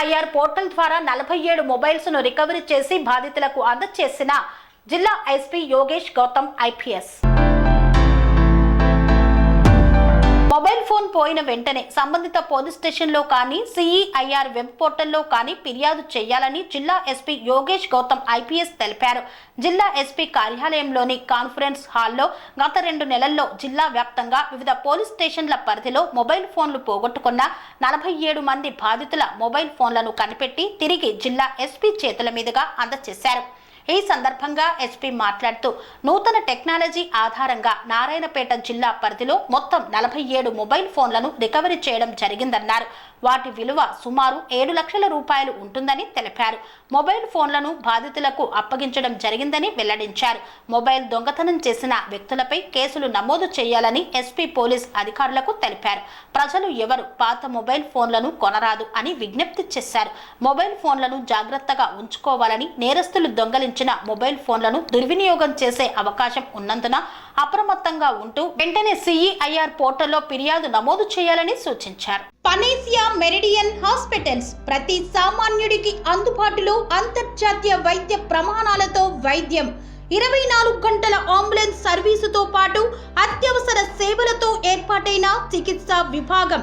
FIR portal ద్వారా నలభై ఏడు మొబైల్స్ను రికవరీ చేసి బాధితులకు అందజేసిన జిల్లా SP Yogesh Gautam IPS. Mobile phone పోయిన వెంటనే సంబంధిత పోలీస్ స్టేషన్లో కానీ సిఈఐఆర్ వెబ్ పోర్టల్లో కానీ ఫిర్యాదు చేయాలని జిల్లా ఎస్పీ యోగేష్ గౌతమ్ ఐపీఎస్ తెలిపారు. జిల్లా ఎస్పీ కార్యాలయంలోని కాన్ఫరెన్స్ హాల్లో గత రెండు నెలల్లో జిల్లా వ్యాప్తంగా వివిధ పోలీస్ స్టేషన్ల పరిధిలో మొబైల్ ఫోన్లు పోగొట్టుకున్న నలభై ఏడు మంది బాధితుల మొబైల్ ఫోన్లను కనిపెట్టి తిరిగి జిల్లా ఎస్పీ చేతుల మీదుగా అందజేశారు. ఈ సందర్భంగా ఎస్పీ మాట్లాడుతూ నూతన టెక్నాలజీ ఆధారంగా నారాయణపేట జిల్లా పరిధిలో మొత్తం నలభై ఏడు మొబైల్ ఫోన్లను రికవరీ చేయడం జరిగిందన్నారు. వాటి విలువ సుమారు ఏడు లక్షల రూపాయలు ఉంటుందని తెలిపారు. మొబైల్ ఫోన్లను బాధితులకు అప్పగించడం జరిగిందని వెల్లడించారు. మొబైల్ దొంగతనం చేసిన వ్యక్తులపై కేసులు నమోదు చేయాలని ఎస్పీ పోలీస్ అధికారులకు తెలిపారు. ప్రజలు ఎవరు పాత మొబైల్ ఫోన్లను కొనరాదు అని విజ్ఞప్తి చేశారు. మొబైల్ ఫోన్లను జాగ్రత్తగా ఉంచుకోవాలని నేరస్తులు దొంగలించిన మొబైల్ ఫోన్లను దుర్వినియోగం చేసే అవకాశం ఉన్నందున అప్రమత్తంగా ఉంటూ వెంటనే సిఈఐఆర్ పోర్టల్లో ఫిర్యాదు నమోదు చేయాలని సూచించారు. పనేసియా మెరిడియన్ హాస్పిటల్స్ ప్రతి సామాన్యుడికి అందుబాటులో అంతర్జాతీయ వైద్య ప్రమాణాలతో వైద్యం. ఇరవై నాలుగు గంటల అంబులెన్స్ సర్వీసుతో పాటు అత్యవసర సేవలతో ఏర్పాటైన చికిత్సా విభాగం.